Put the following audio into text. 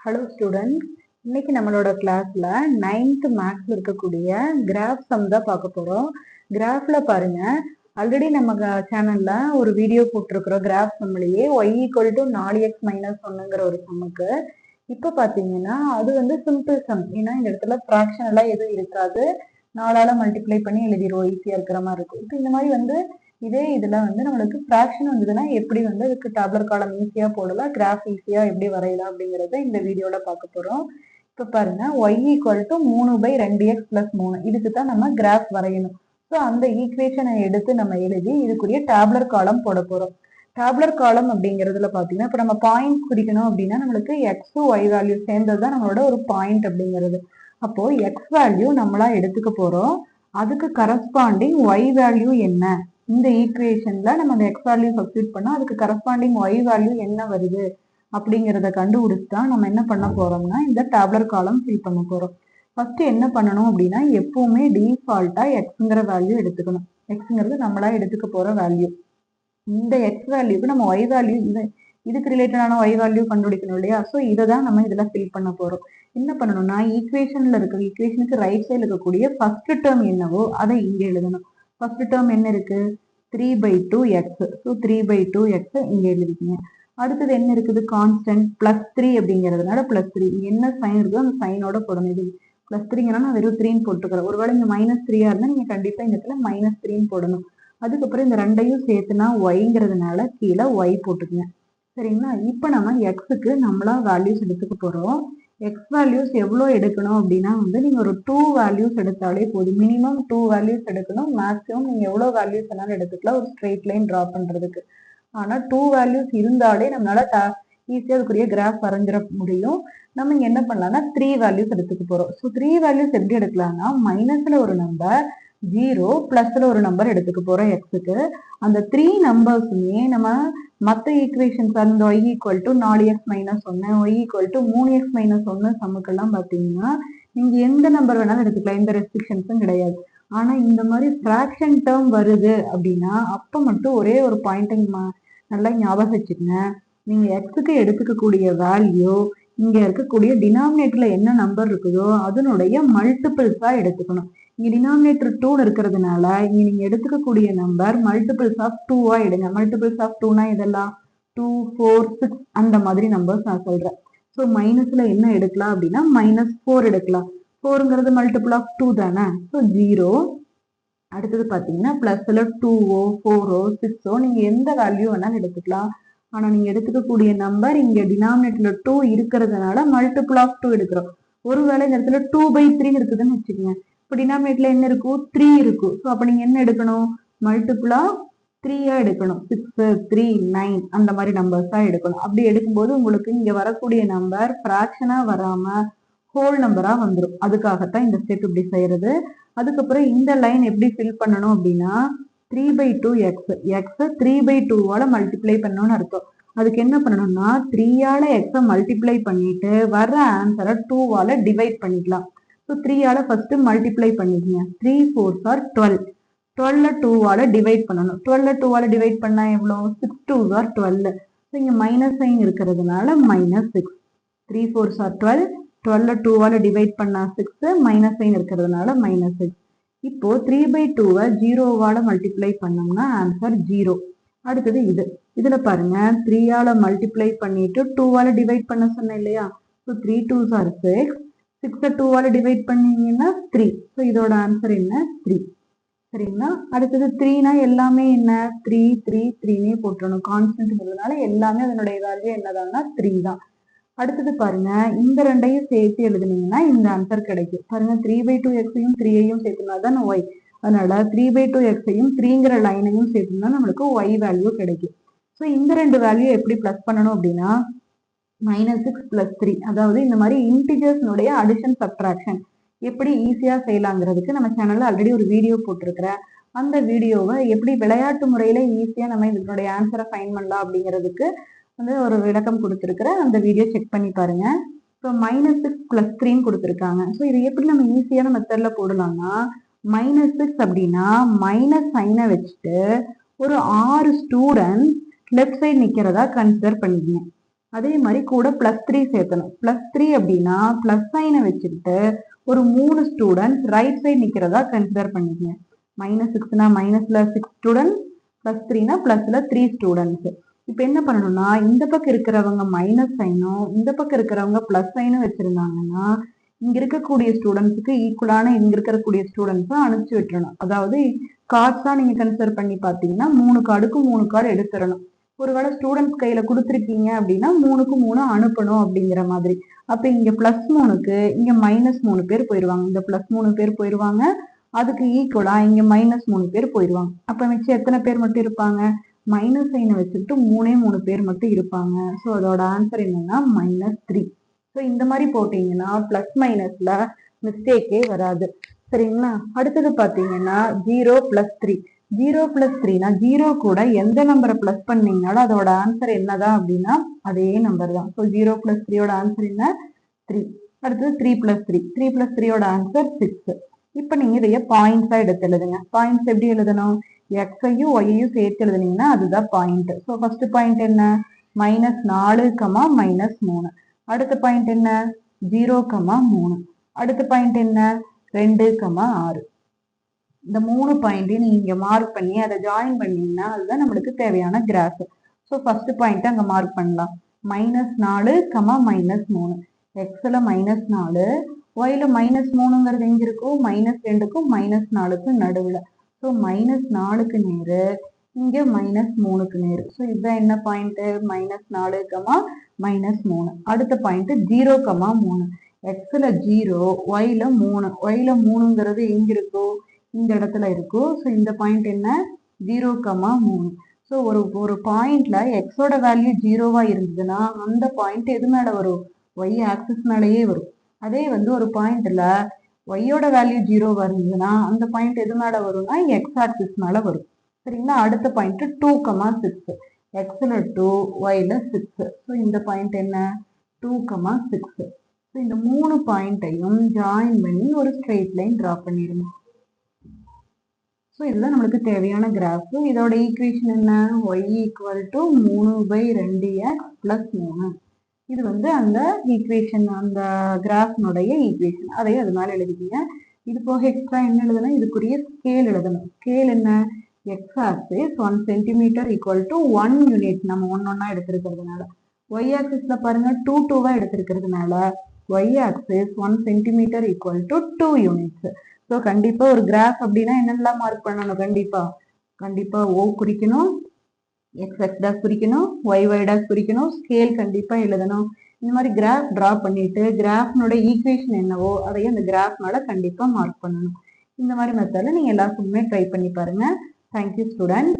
Hello student இன்னைக்கு நம்மளோட கிளாஸ்ல நைன்த் மேக்ஸ்ல இருக்கக்கூடிய கிராஃப் சம் தான் பார்க்க போறோம். கிராஃப்ல பாருங்க. ஆல்ரெடி நம்ம சேனல்ல ஒரு வீடியோ போட்டிருக்கிறோம் கிராஃப் சம்லயே ஒய் ஈக்குவல் டு நாலு எக்ஸ் மைனஸ் ஒன்னுங்கிற ஒரு சம்முக்கு இப்போ பார்த்தீங்கன்னா அது வந்து சிம்பிள் சம் ஏன்னா இந்த இடத்துல ஃப்ராக்ஷன் எல்லாம் எதுவும் இருக்காது. நாலால மல்டிப்ளை பண்ணி எழுதிடுவோம். ஈஸியாக இருக்கிற மாதிரி இருக்கும். இப்போ இந்த மாதிரி வந்து இதே இதுல வந்து நம்மளுக்கு ஃப்ராக்ஷன் வந்ததுன்னா எப்படி வந்து அதுக்கு டேப்லர் காலம் ஈஸியா போடலாம் கிராஃப் ஈஸியா எப்படி வரையலாம் அப்படிங்கறத இந்த வீடியோல பார்க்க போறோம். இப்போ பாருங்க ஒய் ஈக்குவல் டு மூணு பை ரெண்டு எக்ஸ் பிளஸ் மூணு. இதுக்கு தான் நம்ம கிராஃப் வரையணும். ஸோ அந்த ஈக்குவேஷனை எடுத்து நம்ம எழுதி இதுக்குரிய டேப்லர் காலம் போட போறோம். டேப்லர் காலம் அப்படிங்கிறதுல பார்த்தீங்கன்னா இப்போ நம்ம பாயிண்ட் குறிக்கணும் அப்படின்னா நம்மளுக்கு எக்ஸும் ஒய் வேல்யூ சேர்ந்தது தான் நம்மளோட ஒரு பாயிண்ட் அப்படிங்கிறது. அப்போ எக்ஸ் வேல்யூ நம்மளா எடுத்துக்க போறோம். அதுக்கு கரஸ்பாண்டிங் ஒய் வேல்யூ என்ன? இந்த ஈக்குவேஷன்ல நம்ம அந்த எக்ஸ் வேல்யூ சப்ஸ்டியூட் பண்ணா அதுக்கு கரஸ்பாண்டிங் ஒய் வேல்யூ என்ன வருது? அப்படிங்கிறத கண்டுபிடிச்சு தான் நம்ம என்ன பண்ண போறோம்னா இந்த டேப்லர் காலம் ஃபில் பண்ண போறோம். ஃபர்ஸ்ட் என்ன பண்ணணும் அப்படின்னா எப்பவுமே டிஃபால்ட்டா எக்ஸுங்கிற வேல்யூ எடுத்துக்கணும். எக்ஸுங்கிறது நம்மளா எடுத்துக்க போற வேல்யூ இந்த எக்ஸ் வேல்யூக்கு நம்ம ஒய் வேல்யூ இந்த இதுக்கு ரிலேட்டடான ஒய் வேல்யூ கண்டுபிடிக்கணும் இல்லையா? ஸோ இதை தான் நம்ம இதில் ஃபில் பண்ண போறோம். என்ன பண்ணணும்னா ஈக்குவேஷன்ல இருக்க ஈக்குவேஷனுக்கு ரைட் சைடில் இருக்கக்கூடிய ஃபர்ஸ்ட் டேர்ம் என்னவோ அதை இங்கே எழுதணும். ஃபர்ஸ்ட் டேர்ம் என்ன இருக்கு? Three by two x so three by two x இங்க எழுதிக்கிங்க அடுத்தது என்ன இருக்குது? கான்ஸ்டன்ட் பிளஸ் த்ரீ அப்படிங்கிறதுனால பிளஸ் த்ரீ என்ன சைன் இருக்கோ அந்த சைனோட போடணும் இது. பிளஸ் த்ரீங்கன்னா நான் வெறும் த்ரீன்னு போட்டுக்கிறேன் ஒருவேளை இங்க மைனஸ் த்ரீயா இருந்தால் நீங்க கண்டிப்பா இந்த இடத்துல மைனஸ் த்ரீன்னு போடணும். அதுக்கப்புறம் இந்த ரெண்டையும் சேர்த்துனா ஒய்ங்கிறதுனால கீழே ஒய் போட்டுக்குங்க. சரிங்களா? இப்போ நம்ம எக்ஸுக்கு நம்மளா வேல்யூஸ் எடுத்துக்க போறோம். எக்ஸ் வேல்யூஸ் எவ்வளோ எடுக்கணும் அப்படின்னா வந்து நீங்கள் ஒரு டூ வேல்யூஸ் எடுத்தாலே போதும். மினிமம் டூ வேல்யூஸ் எடுக்கணும். மேக்ஸிமம் நீங்கள் எவ்வளோ வேல்யூஸ் வேணாலும் எடுத்துக்கலாம். ஒரு ஸ்ட்ரெயிட் லைன் ட்ரா பண்ணுறதுக்கு ஆனால் டூ வேல்யூஸ் இருந்தாலே நம்மளால ஈஸியாக அதுக்குரிய கிராஃப் வரைஞ்சிட முடியும். நம்ம இங்கே என்ன பண்ணலாம்னா த்ரீ வேல்யூஸ் எடுத்துக்க போகிறோம் ஸோ த்ரீ வேல்யூஸ் எப்படி எடுக்கலாம்னா மைனஸில் ஒரு நம்பர் ஜீரோ ப்ளஸில் ஒரு நம்பர் எடுத்துக்க போகிறோம் எக்ஸுக்கு அந்த த்ரீ நம்பர்ஸுமே நம்ம மற்ற ஈக்குவேஷன்ஸ் அந்த ஒய் ஈக்குவல் டு நாலு எக்ஸ் மைனஸ் ஒன்று ஒய் ஈக்குவல் டு மூணு எக்ஸ் மைனஸ் ஒன்று சமுக்கெல்லாம் பார்த்தீங்கன்னா நீங்கள் எந்த நம்பர் வேணாலும் எடுத்துக்கலாம். எந்த ரெஸ்ட்ரிக்ஷன்ஸும் கிடையாது. ஆனால் இந்த மாதிரி ஃப்ராக்ஷன் டேர்ம் வருது அப்படின்னா அப்போ மட்டும் ஒரே ஒரு பாயிண்ட்டை நல்லா ஞாபகம் வச்சுக்கங்க. நீங்கள் எக்ஸுக்கு எடுத்துக்கக்கூடிய வேல்யூ இங்கே இருக்கக்கூடிய டினாமினேட்டரில் என்ன நம்பர் இருக்குதோ அதனுடைய மல்டிபிள்ஸாக எடுத்துக்கணும். இங்கே டினாமினேட்டர் டூன்னு இருக்கிறதுனால இங்கே நீங்கள் எடுத்துக்கக்கூடிய நம்பர் மல்டிபிள்ஸ் ஆஃப் டூவாக எடுங்க. மல்டிபிள்ஸ் ஆஃப் டூனா இதெல்லாம் டூ ஃபோர் சிக்ஸ் அந்த மாதிரி நம்பர்ஸ் நான் சொல்கிறேன் ஸோ மைனஸில் என்ன எடுக்கலாம் அப்படின்னா மைனஸ் ஃபோர் எடுக்கலாம். ஃபோருங்கிறது மல்டிபிள் ஆஃப் டூ தானே? ஸோ ஜீரோ அடுத்தது பார்த்தீங்கன்னா ப்ளஸில் டூவோ ஃபோரோ சிக்ஸோ நீங்கள் எந்த வேல்யூ வேணாலும் எடுத்துக்கலாம். ஆனால் நீங்கள் எடுத்துக்கக்கூடிய நம்பர் இங்கே டினாமினேட்டரில் டூ இருக்கிறதுனால மல்டிபிள் ஆஃப் டூ எடுக்கிறோம். ஒருவேளை இந்த இடத்துல டூ பை த்ரீ இருக்குதுன்னு வச்சுக்கோங்க. டினாமினேட்ல என்ன இருக்கும்? த்ரீ இருக்கும். ஸோ அப்போ நீங்கள் என்ன எடுக்கணும்? மல்டிபிளா த்ரீயா எடுக்கணும். சிக்ஸ் த்ரீ நைன் அந்த மாதிரி நம்பர்ஸாக எடுக்கணும். அப்படி எடுக்கும்போது உங்களுக்கு இங்கே வரக்கூடிய நம்பர் ஃப்ராக்ஷனாக வராமல் ஹோல் நம்பராக வந்துடும் அதுக்காகத்தான் இந்த ஸ்டெப் இப்படி செய்யறது. அதுக்கப்புறம் இந்த லைன் எப்படி ஃபில் பண்ணணும் அப்படின்னா த்ரீ பை டூ எக்ஸ் எக்ஸை த்ரீ பை டூவால் மல்டிப்ளை பண்ணணும்னு அர்த்தம். அதுக்கு என்ன பண்ணணும்னா த்ரீயால் எக்ஸை மல்டிப்ளை பண்ணிட்டு வர ஆன்சரை டூவால் டிவைட் பண்ணிக்கலாம். ஸோ த்ரீயால் ஃபர்ஸ்ட் மல்டிப்ளை பண்ணிக்கங்க. த்ரீ ஃபோர்ஸ் ஆர் டுவெல் டுவெல்ல டூவால் டிவைட் பண்ணணும். டுவெல்ல டூவால் டிவைட் பண்ணால் எவ்வளோ? Six two are twelve so இங்கே மைனஸ் சைன் இருக்கிறதுனால minus six three fours are twelve டுவெல்ல டூவால் டிவைட் பண்ணால் சிக்ஸ் மைனஸ் சைன் இருக்கிறதுனால மைனஸ் சிக்ஸ் இப்போ த்ரீ பை டூவை ஜீரோவால் மல்டிப்ளை பண்ணோம்னா ஆன்சர் ஜீரோ அடுத்தது இது. இதுல பாருங்க. த்ரீயால மல்டிப்ளை பண்ணிட்டு டூவால டிவைட் பண்ண சொன்னேன் இல்லையா? So three two are six சிக்ஸை டூவால டிவைட் பண்ணீங்கன்னா த்ரீ ஸோ இதோட ஆன்சர் என்ன? த்ரீ சரிங்களா? அடுத்தது த்ரீனா எல்லாமே என்ன? த்ரீ த்ரீ த்ரீனே போட்டுறணும். கான்ஸ்டன்ட்ங்கிறதுனால எல்லாமே அதனுடைய வேல்யூ என்னதான்னா த்ரீ தான். அடுத்தது பாருங்க. இந்த ரெண்டையும் சேர்த்து எழுதுனீங்கன்னா இந்த ஆன்சர் கிடைக்கும். பாருங்க த்ரீ பை டூ எக்ஸையும் த்ரீயையும் சேர்த்துனா தான் ஒய் அதனால த்ரீ பை டூ எக்ஸையும் த்ரீங்கிற லைனையும் சேர்த்துனா நம்மளுக்கு ஒய் வேல்யூ கிடைக்கும். ஸோ இந்த ரெண்டு வேல்யூ எப்படி ப்ளஸ் பண்ணணும் அப்படின்னா மைனஸ் சிக்ஸ் பிளஸ் த்ரீ அதாவது இந்த மாதிரி இன்டிஜர்ஸ்னுடைய அடிஷன் சப்ட்ராக்ஷன் எப்படி ஈஸியாக செய்யலாங்கிறதுக்கு நம்ம சேனலில் ஆல்ரெடி ஒரு வீடியோ போட்டிருக்கிறேன். அந்த வீடியோவை எப்படி விளையாட்டு முறையில் ஈஸியாக நம்ம இதனுடைய ஆன்சரை ஃபைன் பண்ணலாம் அப்படிங்கிறதுக்கு வந்து ஒரு விளக்கம் கொடுத்துருக்குறேன். அந்த வீடியோ செக் பண்ணி பாருங்க. ஸோ மைனஸ் சிக்ஸ் பிளஸ் த்ரீன்னு கொடுத்துருக்காங்க. ஸோ இது எப்படி நம்ம ஈஸியான மெத்தடில் போடலாம்னா மைனஸ் சிக்ஸ் அப்படின்னா மைனஸ் சைனை வச்சுட்டு ஒரு ஆறு ஸ்டூடெண்ட் லெஃப்ட் சைடு நிற்கிறதா கன்சிடர் பண்ணிக்கணும். அதே மாதிரி கூட பிளஸ் த்ரீ சேர்த்தணும் பிளஸ் த்ரீ அப்படின்னா பிளஸ் சைனை வச்சுக்கிட்டு ஒரு மூணு ஸ்டூடெண்ட்ஸ் ரைட் சைடு நிற்கிறதா கன்சிடர் பண்ணிக்கங்க. மைனஸ் சிக்ஸ்னா மைனஸ்ல சிக்ஸ் ஸ்டூடெண்ட் பிளஸ் த்ரீனா பிளஸ்ல த்ரீ ஸ்டூடெண்ட்ஸ் இப்போ என்ன பண்ணணும்னா இந்த பக்கம் இருக்கிறவங்க மைனஸ் சைனும் இந்த பக்கம் இருக்கிறவங்க பிளஸ் சைனும் வச்சிருந்தாங்கன்னா இங்க இருக்கக்கூடிய ஸ்டூடெண்ட்ஸுக்கு ஈக்குவலான இங்க இருக்கக்கூடிய ஸ்டூடெண்ட்ஸும் அனுப்பிச்சு விட்டுறணும். அதாவது கார்ட்ஸா நீங்க கன்சிடர் பண்ணி பார்த்தீங்கன்னா மூணு கார்டுக்கு மூணு கார்டு எடுத்துடணும். ஒருவேளை ஸ்டூடெண்ட்ஸ் கையில கொடுத்துருக்கீங்க அப்படின்னா மூணுக்கு மூணு அனுப்பணும் அப்படிங்கிற மாதிரி. அப்ப இங்க பிளஸ் மூணுக்கு இங்க மைனஸ் மூணு பேர் போயிடுவாங்க இந்த பிளஸ் மூணு பேர் போயிடுவாங்க அதுக்கு ஈக்குவலா இங்க மைனஸ் மூணு பேர் போயிடுவாங்க அப்ப மிச்சம் எத்தனை பேர் மட்டும் இருப்பாங்க? மைனஸ் சைனை வச்சுக்கிட்டு மூணே மூணு பேர் மட்டும் இருப்பாங்க. ஸோ அதோட ஆன்சர் என்னன்னா மைனஸ் த்ரீ ஸோ இந்த மாதிரி போட்டீங்கன்னா பிளஸ் மைனஸ்ல மிஸ்டேக்கே வராது. சரிங்களா? அடுத்தது பார்த்தீங்கன்னா zero plus three zero plus த்ரீனா zero கூட எந்த நம்பரை பிளஸ் பண்ணீங்கனாலும் அதோட ஆன்சர் என்னதான் அப்படின்னா அதே நம்பர் தான். ஸோ ஜீரோ பிளஸ் த்ரீயோட ஆன்சர் என்ன? த்ரீ அடுத்தது three plus three three plus த்ரீயோட ஆன்சர் சிக்ஸ் இப்போ நீங்க இதைய பாயிண்ட்ஸா எடுத்து எழுதுங்க. பாயிண்ட்ஸ் எப்படி எழுதணும்? எக்ஸையும் ஒய்யையும் சேர்த்து எழுதுனீங்கன்னா அதுதான் பாயிண்ட் ஸோ ஃபர்ஸ்ட் பாயிண்ட் என்ன? மைனஸ் நாலு கமா மைனஸ் மூணு. அடுத்த பாயிண்ட் என்ன? ஜீரோ கமா மூணு. அடுத்த பாயிண்ட் என்ன? ரெண்டு கமா ஆறு. இந்த மூணு பாயிண்ட்டையும் நீங்க மார்க் பண்ணி அதை ஜாயின் பண்ணீங்கன்னா அதுதான் நம்மளுக்கு தேவையான கிராஃப் ஸோ ஃபர்ஸ்ட் பாயிண்ட் அங்கே மார்க் பண்ணலாம். மைனஸ் நாலு கமா மைனஸ் மூணு. எக்ஸில் மைனஸ் நாலு ஒயில மைனஸ் மூணுங்கிறது எங்க இருக்கும்? மைனஸ் ரெண்டுக்கும் மைனஸ் நாலுக்கும் நடுவில். ஸோ மைனஸ் நாலுக்கு நேரு இங்க மைனஸ் மூணுக்கு நேரு. ஸோ இதுதான் என்ன பாயிண்ட் மைனஸ் நாலு கமா மைனஸ் மூணு. அடுத்த பாயிண்ட் ஜீரோ கமா மூணு. எக்ஸ்ல ஜீரோ ஒயில மூணு. ஒய்ல மூணுங்கிறது எங்க இருக்கும்? இந்த இடத்துல இருக்கும். ஸோ இந்த பாயிண்ட் என்ன? ஜீரோ கமா மூணு. ஸோ ஒரு ஒரு பாயிண்ட்ல எக்ஸோட வேல்யூ ஜீரோவா இருந்ததுன்னா அந்த பாயிண்ட் எது மேலே வரும்? ஒய் ஆக்சிஸ் மேலேயே வரும். அதே வந்து ஒரு பாயிண்ட்ல ஒய்யோட வேல்யூ ஜீரோவா இருந்ததுன்னா அந்த பாயிண்ட் எது மேலே வரும்னா எக்ஸ் ஆக்சிஸ் மேலே வரும். சரிங்களா? அடுத்த பாயிண்ட் டூ கமா சிக்ஸ் எக்ஸில் டூ ஒயில் சிக்ஸ் ஸோ இந்த பாயிண்ட் என்ன? டூ கமா சிக்ஸ் ஸோ இந்த மூணு பாயிண்ட்டையும் ஜாயின் பண்ணி ஒரு ஸ்ட்ரெயிட் லைன் ட்ரா பண்ணிடுங்க ஸோ இதுதான் நம்மளுக்கு தேவையான கிராஃப் இதோட ஈக்குவேஷன் என்ன? ஒய் ஈக்குவல் டு மூணு பை ரெண்டு எக்ஸ் பிளஸ் மூணு. இது வந்து அந்த ஈக்குவேஷன் அந்த கிராஃப்னுடைய ஈக்குவேஷன் அதையும் அது மேலே எழுதிக்கிங்க. இது போக எக்ஸ்ட்ரா என்ன எழுதணும்? இதுக்குரிய ஸ்கேல் எழுதணும். ஸ்கேல் என்ன? X axis one centimetre equal to one unit நம்ம ஒன் ஒன்றா எடுத்திருக்கிறதுனால. ஒய் ஆக்சிஸில் பாருங்க டூ டூவாக எடுத்திருக்கிறதுனால y axis one centimetre equal to two units so கண்டிப்பாக ஒரு கிராஃப் அப்படின்னா என்னெல்லாம் மார்க் பண்ணணும்? கண்டிப்பாக கண்டிப்பாக ஓ குறிக்கணும். எக்ஸ் எக்ஸ் குறிக்கணும். ஒய் ஒய் குறிக்கணும். ஸ்கேல் கண்டிப்பாக எழுதணும். இந்த மாதிரி கிராஃப் ட்ரா பண்ணிட்டு கிராஃப்னோட ஈக்குவேஷன் என்னவோ அதையும் அந்த கிராஃப்னால கண்டிப்பாக மார்க் பண்ணணும். இந்த மாதிரி மெத்தடில் நீங்கள் எல்லாருக்குமே ட்ரை பண்ணி பாருங்கள் தேங்க்யூ ஸ்டூடெண்ட்